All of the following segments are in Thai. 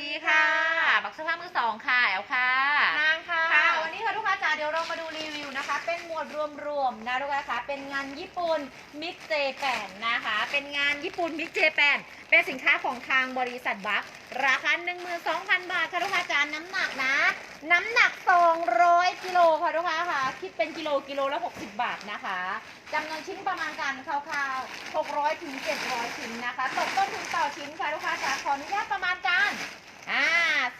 ดีค่ะ บักเสื้อผ้ามือสองค่ะแอลค่ะ นางค่ะ ค่ะวันนี้ค่ะลูกค้าจ๋าเดี๋ยวเรามาดูรีวิวนะคะ เป็นหมวดรวมๆนะลูกค้าคะเป็นงานญี่ปุ่นมิกเจแปนนะคะ เป็นงานญี่ปุ่นมิกเจแปนเป็นสินค้าของทางบริษัทบัคราคา12,000 บาทค่ะลูกค้าจ๋าน้ำหนักนะ น้ำหนัก 200กิโลค่ะลูกค้าค่ะ คิดเป็นกิโลกิโลละ 60 บาทนะคะจำนวนชิ้นประมาณการคร่าวๆ600ถึง700ชิ้นนะคะ ตกต้นทุนต่อชิ้นค่ะลูกค้าจ๋าขออนุญาตประมาณการ อ่า13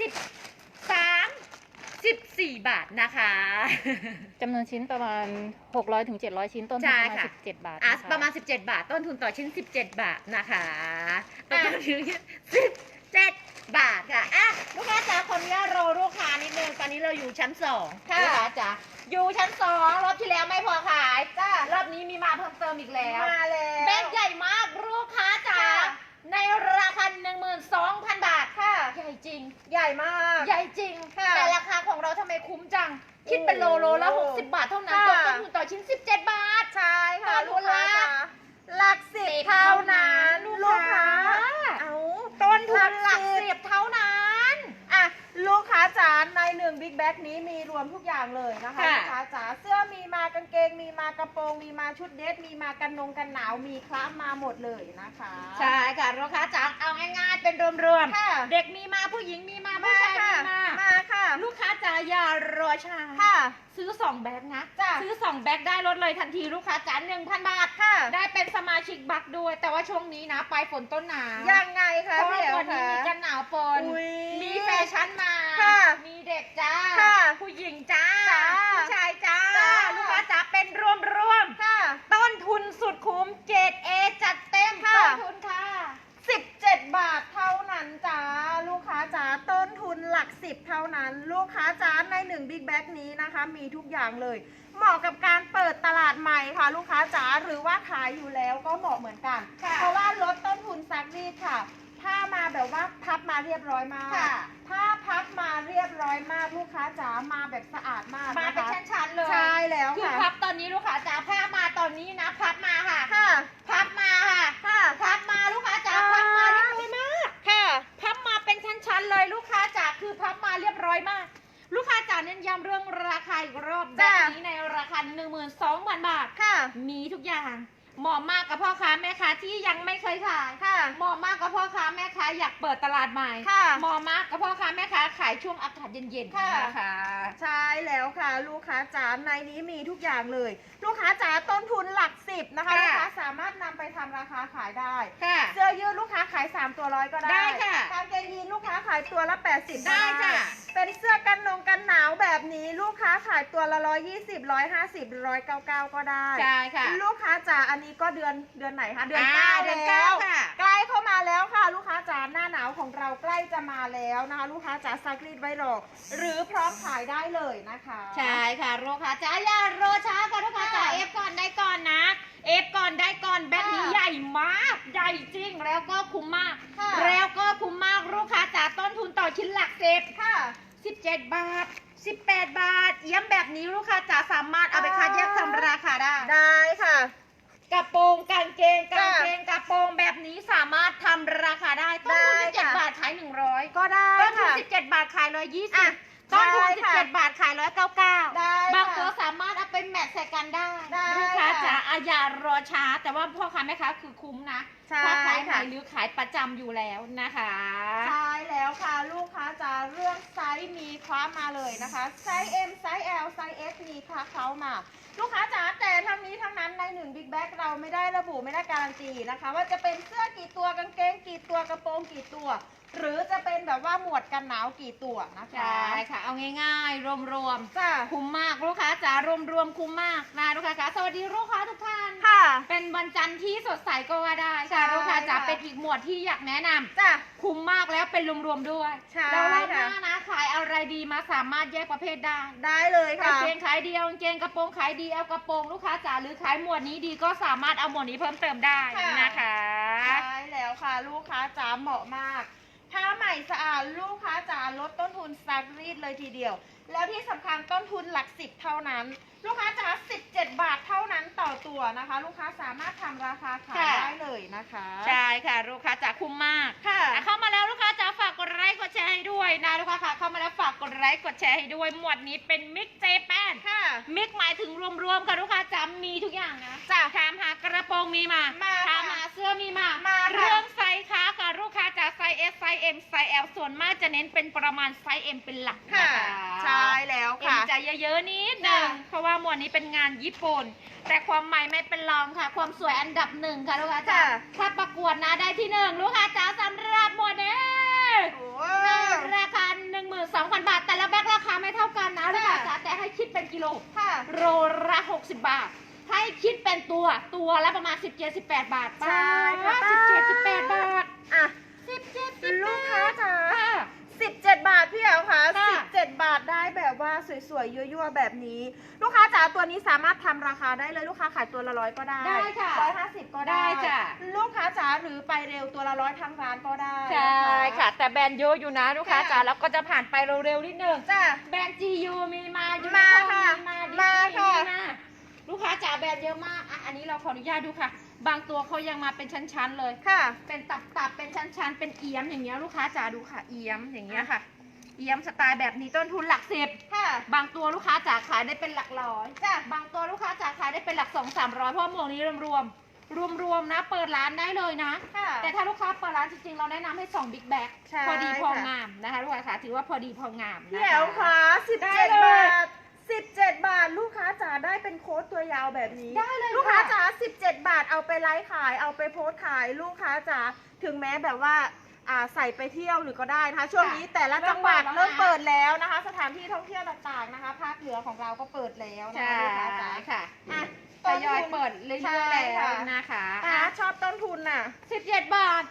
14บาทนะคะ จำนวนชิ้นประมาณ 600ถึง700 ชิ้นต้นทุนใช่ประมาณค่ะ 17 บาทอะนคประมาณ 17 บาท ต้นทุนต่อชิ้น 17 บาทนะคะต้นอะทุน17 บาทค่ะ อะ ลูกค้าจ๋าขออนุญาตรอลูกค้านิดนึง ตอนนี้เราอยู่ชั้น2ค่ะ ลูกค้าจ๋าอยู่ชั้น2รอบที่แล้วไม่พอขาย จ้ารอบนี้มีมาเพิ่มเติมอีกแล้ว มาแล้วแบกใหญ่มากลูกค้าจ๋าค่ะ ในราคา12,000 บาท ค่ะ ใหญ่จริง ให ญ่มาก ใหญ่จริง ค่ะ แต่ราคาของเราทำไมคุ้มจัง คิดเป็นโลโลละ 60 บาทเท่านั้นค่ะตกต้นทุนต่อชิ้น 17 บาท ใช่ค่ะต้นทุลูนกค้าละจ๋าหลักสิบเท่านั้น ลู ลู ก ก ค้า ค้า เอา ต้นทุนหลัก สิบ สิบเท่านั้น อะลูกค้าจ๋าในหนึ่ง บิ๊กแบ็กนี้มีรวมทุกอย่างเลยนะคะค่ะ ลูกค้าจ๋าเสื้อมีมากางเกงมีมากระโปรง มีมาชุดเดรสมีมากันนงกันหนาวมีคล้ามาหมดเลยนะคะใช่ค่ะลูกค้าจ๋าเอาง่ายๆเป็นรวมค่ะๆ เด็กมีมาผู้หญิงมีมาผู้มาชายค่ะมีมา มาค่ะลูกค้าจ๋าอย่ารอช้าค่ะ ซื้อ2แบ็คนะ จ้ะ ซื้อ2แบ็คได้ลดเลยทันทีลูกค้าจ๋า1,000บาท ค่ะ ได้เป็นสมาชิกบัคด้วย แต่ว่าช่วงนี้นะปลายฝนต้นหนาวยังไงเพคะราะพี่ว่าเอ๋วันนี้มีคะกันหนาวปน อุ๊ยมีแฟชั่นมาค่ะ มีเด็กจ้า ค่ะ ผู้หญิงจ้า จ้าผู้ชายจ้า จ้า ลูกค้าจ๋าเป็นรวมรวมๆค่ะ ต้นทุนสุดคุ้มเจดเอจัดเต็มค่ะต้นทุนค่ะ 17 บาทเท่านั้นจ้า ลูกค้าจ๋าต้นทุนหลักสิบเท่านั้น ลูกค้าจ๋าในหนึ่งบิ๊กแบ็กนี้นะคะ มีทุกอย่างเลย เหมาะกับการเปิดตลาดใหม่ค่ะ ลูกค้าจ๋าหรือว่าขายอยู่แล้วก็เหมาะเหมือนกัน ค่ะเพราะว่าลดต้นทุนซักรีดค่ะถ้ามาแบบว่าพับมาเรียบร้อยมาก ค่ะ ถ้าพับมาเรียบร้อยมากลูกค้าจ๋ามาแบบสะอาดมากมาเป็นนะคะชั้นๆเลย ใช่แล้วคือค่ะ พับตอนนี้ลูกค้าจ๋าผ้ามาตอนนี้นะพับมาค่ะ ค่ะ พับมาค่ะ ค่ะ พับมาลูกค้าจ๋าอ่า พับมาเรียบร้อยมากค่ะ พับมาเป็นชั้นๆเลยลูกค้าจ๋าคือพับมาเรียบร้อยมาก ลูกค้าจ๋าเน้นย้ำเรื่องราคาอีกรอบแบจ้ะ บนี้ในราคา 12,000 บาท ค่ะ มีทุกอย่าง เหมาะมากกับพ่อค้าแม่ค้าที่ยังไม่เคยขายค่ะ เหมาะมากกับพ่อค้าแม่ค้าอยากเปิดตลาดใหม่ค่ะ เหมาะมากกับพ่อค้าแม่ค้าขายช่วงอากาศเย็นๆค่ะ นะคะใช่แล้วค่ะ ลูกค้าจ๋าในนี้มีทุกอย่างเลย ลูกค้าจ๋าต้นทุนหลักสิบนะคะค่ะ ลูกค้าสามารถนำไปทำราคาขายได้ ค่ะ เสื้อยืดลูกค้าขาย3ตัวร้อยก็ได้ได้ค่ะกางเกงยีนลูกค้าขายตัวละ 80ได้จ้ะ เป็นเสื้อกันนงกันหนาวแบบนี้ลูกค้าขายตัวละ 120 150 199 ก็ได้ ใช่ค่ะ ลูกค้าจ๋าอันนี้ก็เดือนเดือนไหนคะเดือนอ่าเก้าเดือนแล้เก้าวค่ะใกล้เข้ามาแล้วค่ะ ลูกค้าจ๋าหน้าหนาวของเราใกล้จะมาแล้วนะคะ ลูกค้าจ๋าซักรีดไว้รอหรือพร้อมขายได้เลยนะคะใช่ค่ะลูกค้าจ๋าอย่ารอช้าค่ะลูกค้าจ๋าค่ะเอฟก่อนได้ก่อนนะเอฟก่อนได้ก่อนแบบนี้ค่ะใหญ่มากใหญ่จริงแล้วก็คุ้มมากค่ะแล้วก็คุ้มมากลูกค้าจ๋าต้นทุนต่อชิ้นหลักเซฟค่ะ 17 บาท 18 บาท เยี่ยมแบบนี้ลูกค้าจ๋าสามารถเอาไปคัดแยกทำราคาได้ ได้ค่ะ กระโปรงกางเกงกางค่ะเกงกระโปรงแบบนี้สามารถทำราคาได้ต้นทุนได้ค่ะ17บาทขาย100ก็ได้ต้นทุนค่ะ17บาทขายอะ120ต้นทุนได้ค่ะ17บาทขาย199ได้บางค่ะ ตัวสามารถเอา ไปแมทใส่กันได้ได้ลูกค้าค่ะจ๋าอาอย่ารอช้า แต่ว่าพ่อค้าแม่ค้าคือคุ้มนะใช่ถ้าขายไหนค่ะ หรือขายประจำอยู่แล้วนะคะ ใช่แล้วค่ะลูกค้าจ๋าเรื่องไซส์มีคว้ามาเลยนะคะไซส์ M ไซส์ L ไซส์ S มีคว้าเขามา ลูกค้าจ๋าแต่ทั้งนี้ทั้งนั้นในหนึ่งบิ๊กแบ็กเราไม่ได้ระบุไม่ได้การันตีนะคะ ว่าจะเป็นเสื้อกี่ตัวกางเกงกี่ตัวกระโปรงกี่ตัว หรือจะเป็นแบบว่าหมวดกันหนาวกี่ตัวนะคะ ใช่ค่ะ เอาง่ายๆ รวมจ้าๆคุ้มมากลูกค้าจ๋ารวมๆคุ้มมากนะลูกค้าจ๋าสวัสดีลูกค้าทุกท่านค่ะ เป็นวันจันทร์ที่สดใสก็ว่าได้ใช่ค่ะลูกค้าจ๋าค่ะเป็นอีกหมวดที่อยากแนะนำจ้าคุ้มมากแล้วเป็นรวมๆด้วยใช่แล้วรอบหค่ะน้านะขายอะไรดีมาสามารถแยกประเภทได้ ได้เลยกางค่ะเกงขายเดียวกางเกงกระโปรงขายดีเอากระโปรงลูกค้าจ๋าหรือขายหมวดนี้ดีก็สามารถเอาหมวดนี้เพิ่มเติมได้ค่ะนะคะใช่แล้วค่ะ ลูกค้าจ๋าเหมาะมาก ผ้าใหม่สะอาดลูกค้าจ๋าลดต้นทุนซักรีดเลยทีเดียว แล้วที่สำคัญต้นทุนหลักสิบเท่านั้น ลูกค้าจ๋า17บาทเท่านั้นต่อตัวนะคะ ลูกค้าสามารถทำราคาขายค่ะได้เลยนะคะใช่ค่ะ ลูกค้าจ๋าคุ้มมากค่ะอะ เข้ามาแล้วลูกค้าจ๋าฝากกดไลค์กดแชร์ด้วยนะลูกค้าค่ะเข้ามาแล้วฝากกดไลค์กดแชร์ให้ด้วยหมวดนี้เป็นมิกเจแปนค่ะมิกหมายถึงรวมๆค่ะลูกค้าจ๋ามีทุกอย่างนะจ้ะถามหากระโปรงมีมามาถามค่ะหาเสื้อมีมามาค่ะเรื่องไซส์ค้าค่ะลูกค้าจ๋าไซ ส์ S ไซส์ M ไซส์ L ส่วนมากจะเน้นเป็นประมาณไซส์ M เป็นหลักค่ะนะคะใช่แล้วเอ็มค่ะ จะเยอะๆนิดนึงค่ะ เพราะว่าหมวดนี้เป็นงานญี่ปุ่น แต่ความใหม่ไม่เป็นรองค่ะ ความสวยอันดับหนึ่งค่ะลูกค้าจ๋าค่ะถ้าประกวดนะได้ที่หนึ่งลูกค้าจ๋าสำหรับหมวดนี้โอ้ราคา12,000 บาท แต่ละแบ็คราคาไม่เท่ากันนะลูกค้าจ๋าแต่ให้คิดเป็นกิโล ค่ะ โลละ60 บาท ให้คิดเป็นตัวตัวละประมาณ 17-18 บาทใช่ค่ะ17-18 บาทอะ17 ลูกค้าจ๋าค่ะ17 บาทพี่เอ๋วค่ะค่ะ 17 บาทได้แบบว่าสวยๆยั่วๆแบบนี้ ลูกค้าจ๋าตัวนี้สามารถทำราคาได้เลยลูกค้าขายตัวละร้อยก็ได้ได้ค่ะร้อยห้าสิบก็ได้ได้จ้ะ ลูกค้าจ๋าหรือไปเร็วตัวละร้อยทางร้านก็ได้ใช่นค่ะ แต่แบรนด์เยอะอยู่นะลูกค้าค่ะ จ๋าแล้วก็จะผ่านไปเร็วๆนิดนึงจ้ะ แบรนด์ GU มีมายูมานิโคค่ะมีมาดิมาสนีย์ค่ะ มีมาลูกค้าจ๋าแบรนด์เยอะมากอะอันนี้เราขออนุญาตดูค่ะ บางตัวเขายังมาเป็นชั้นๆเลย ค่ะ เป็นตับๆ เป็นชั้นๆ เป็นเอี้ยมอย่างเงี้ยลูกค้าจ๋าดูค่ะ เอี้ยมอย่างเงี้ยค่ะ เอี้ยมสไตล์แบบนี้ต้นทุนหลักสิบค่ะ บางตัวลูกค้าจ๋าขายได้เป็นหลักร้อยจ้ะบางตัวลูกค้าจ๋าขายได้เป็นหลักสองสามร้อยเพราะหมวกนี้รวมๆรวมๆนะเปิดร้านได้เลยนะ ค่ะ แต่ถ้าลูกค้าเปิดร้านจริงๆ เราแนะนำให้2บิ๊กแบ็คใช่พอดีพอค่ะ งามนะคะลูกค้าค่ะถือว่าพอดีพอ งามนะพี่คะเอ๋วค่ะได้17เลย บาท 17 บาทลูกค้าจ๋าได้เป็นโค้ดตัวยาวแบบนี้ ได้เลยลูกค้าค่ะจ๋า17 บาทเอาไปไลฟ์ขาย เอาไปโพสต์ขายลูกค้าจ๋าถึงแม้แบบว่าอ่าใส่ไปเที่ยวหรือก็ได้นะคะช่วงนี้แต่ละจังหวัดเริ่เริ่มมเปิเปิดดแล้แล้ววนะคะ สถานที่ท่องเที่ยวต่างๆนะคะ ภาคเหนือของเราก็เปิดแล้วนะใช่คะลูกค้าจ๋าค่ะอะทยอยเปิดเรื่ใช่อยๆค่ะแล้วนะคะ อะชอบต้นทุนน่ะสิบเจ็ดบาท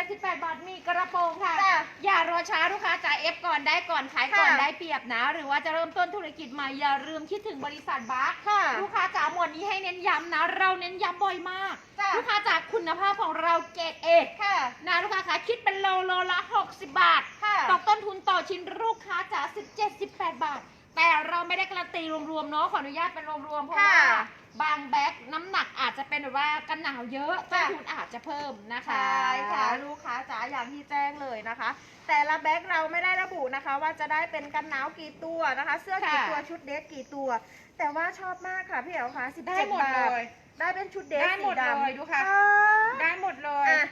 ค่ะสิบเจ็ดสิบแปดบาท มีกระโปรงค่ะ จ้ะอย่ารอช้าลูกค้าจ่ายเอฟก่อนได้ก่อนขายก่อนค่ะ ได้เปรียบนะ หรือว่าจะเริ่มต้นธุรกิจใหม่อย่าลืมคิดถึงบริษัทบัคค่ะ ลูกค้าจ๋าหมวดนี้ให้เน้นย้ำนะ เราเน้นย้ำบ่อยมาก จ้ะ ลูกค้าจ๋าคุณภาพของเราเกรดเอค่ะ นะลูกค้าคะคิดเป็นโลโลละ 60 บาท ค่ะตกต้นทุนต่อชิ้นลูกค้าจ๋า17 18 บาท แต่เราไม่ได้การันตีรวมๆเนาะขออนุญาตเป็นรวมๆเพราะว่าค่ะ บางแบ็คน้ำหนักอาจจะเป็นแบบว่ากันหนาวเยอะต้นจ้ะทุนอาจจะเพิ่มนะคะ ใช่ค่ะลูกค้าจ๋าอย่างที่แจ้งเลยนะคะ แต่ละแบ็คเราไม่ได้ระบุนะคะ ว่าจะได้เป็นกันหนาวกี่ตัวนะคะ เสื้อกี่ค่ะ ตัวชุดเดรสกี่ตัว แต่ว่าชอบมากค่ะพี่เอ๋วค่ะ17ได้หมดบาเลทยได้เป็นชุดเดรสได้หมสีดเลยดำดูค่ะอ่าได้หมดเลย อะ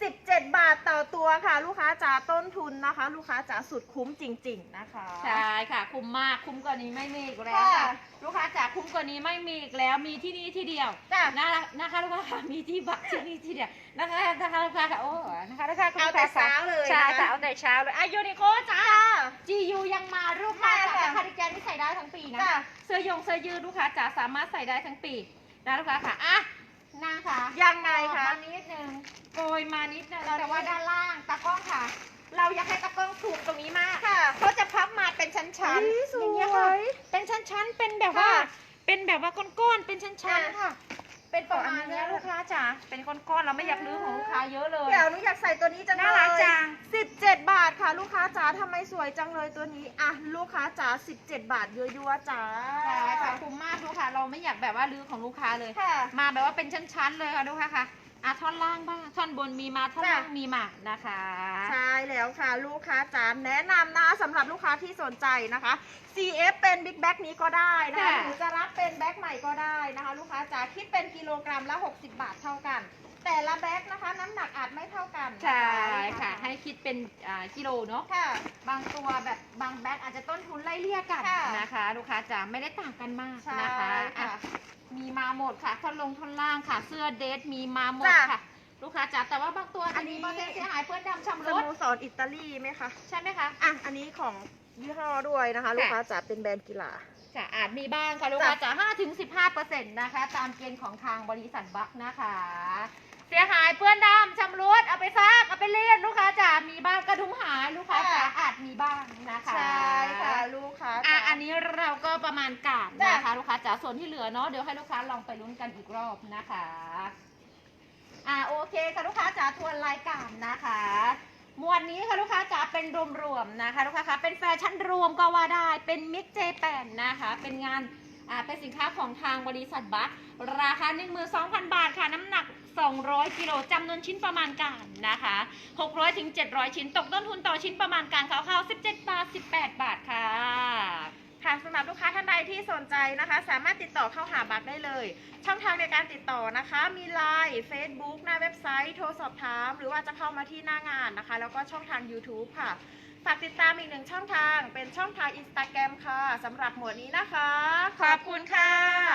17 บาทต่อตัวค่ะ ลูกค้าจ๋าต้นทุนนะคะ ลูกค้าจ๋าสุดคุ้มจริง ๆ นะคะ ใช่ค่ะ คุ้มมากคุ้มกว่านี้ไม่มีอีกแล้วค่ะ ค่ะลูกค้าจ๋าคุ้มกว่านี้ไม่มีอีกแล้วมีที่นี่ที่เดียวจ้ะ นะนะคะลูกค้าค่ะมีที่บักที่นี่ที่เดียวนะคะนะคะลูกค้าค่ะโอ้นะคะลูกค้าเอาแต่เช้าเลยใช่นะคะค่ะเอาแต่เช้าเลยอะยูนิโคจ้า ค่ะ GU ยังมารูปมามาค่ะค่ะแต่คาร์ดิแกนที่ใส่ได้ทั้งปีนะ จ้ะ เสื้อยงเสื้อยืดลูกค้าจ๋าสามารถใส่ได้ทั้งปีนะลูกค้าค่ะอะ นางค่ะยังไงคะมานิดนึงโกยมานิดนึงตอนนี้แต่ว่าด้านล่างตากล้องค่ะ เราอยากให้ตากล้องสูงตรงนี้มากค่ะเขาจะพับมาเป็นชั้นๆอุ๊ยสอย่างเงี้ยวค่ะยเป็นชั้นๆเป็นแบบว่าค่ะเป็นแบบว่าก้อนๆเป็นชั้นอะๆค่ะ เป็นประมาณเนี้ยขออนุญาตลูกค้าจ๋าเป็นก้อนๆเราไม่อยากลื้อของลูกค้าเยอะเลย เดี๋ยวหนูอยากใส่ตัวนี้จังเลยน่ารักจัง 17 บาทค่ะ ลูกค้าจ๋าทำไมสวยจังเลยตัวนี้อะลูกค้าจ๋า17 บาทยั่วๆจ๋าใช่ค่ะคุ้มมากลูกค้าเราไม่อยากแบบว่าลื้อของลูกค้าเลย ค่ะ มาแบบว่าเป็นชั้นๆเลยค่ะลูกค้าค่ะ อะท่อนล่างบ้างท่อนบนมีมาท่อนล่างจ้ะ มีมานะคะ ใช่แล้วค่ะ ลูกค้าจ๋าแนะนำนะสำหรับลูกค้าที่สนใจนะคะ CF เป็นบิ๊กแบ็กนี้ก็ได้นะคะค่ะหรือจะรับเป็นแบ็กใหม่ก็ได้นะคะ ลูกค้าจ๋าคิดเป็นกิโลกรัมละ 60 บาทเท่ากัน แต่ละแบ็กนะคะ น้ำหนักอาจไม่เท่ากันนใช่ค่ะ ให้คิดเป็นอ่ากิโลเนาะ ค่ะ บางตัวแบบบางแบ็คอาจจะต้นทุนไล่เลี่ยกันค่ะ นะคะ ลูกค้าจ๋าไม่ได้ต่างกันมากใช่นะคะอะค่ะ มีมาหมดค่ะท่อนลงท่อนล่างค่ะ เสื้อเดทมีมาหมดจ้ะค่ะ ลูกค้าจ๋าแต่ว่าบางตัวอัจะนนี้ มีเปอร์เซ็นต์เสียหายเพื่อนดำชำสรุดโมสรอิตาลีไหมคะ ใช่ไหมคะ อะ อันนี้ของยี่ห้อด้วยนะคะ ลูกค้าจ๋าเป็นแบรนด์กีฬา ค่ะอาจมีบ้างค่ะลูกค้าจ๋า5ถึง15เปอร์เซ็นต์นะคะ ตามเกณฑ์ของทางบริษัทบัคนะคะ เสียหายเพื่อนดำชำรุดเอาไปซักเอาไปเลียนลูกค้าจ๋ามีบ้างกระดุมหายลูกค้าจ๋าค่ะอาจมีบ้างนะคะใช่ค่ะลูกค้าอะจ๋าอันนี้เราก็ประมาณการจ้ะนะคะลูกค้าจ๋าส่วนที่เหลือเนาะเดี๋ยวให้ลูกค้าลองไปลุ้นกันอีกรอบนะคะอ่าโอเคค่ะลูกค้าจ๋าทวนรายการนะคะ นี้ค่ะลูกค้าจ๋าเป็นรวมๆนะคะลูกค้าคะเป็นแฟชั่นรวมก็ว่าได้เป็นมิกเจแปนนะคะเป็นงานอ่าเป็นสินค้าของทางบริษัทบัสราคา 12,000 บาทค่ะ น้ำหนัก 200 กิโลจำนวนชิ้นประมาณการนะคะ600ถึง700 ชิ้นตกต้นทุนต่อชิ้นประมาณการคร่าวๆ17 บาท 18 บาทค่ะค่ะ หรับลูกค้าท่านใดที่สนใจนะคะ สามารถติดต่อเข้าหาบัตรได้เลย ช่องทางในการติดต่อนะคะ มี Line Facebook หน้าเว็บไซต์ โทรสอบถาม หรือว่าจะเข้ามาที่หน้างานนะคะ แล้วก็ช่องทาง YouTube ค่ะ ฝากติดตามอีกหนึ่งช่องทาง เป็นช่องทาง Instagram ค่ะสำหรับหมวดนี้นะคะ ขอบคุณค่ะ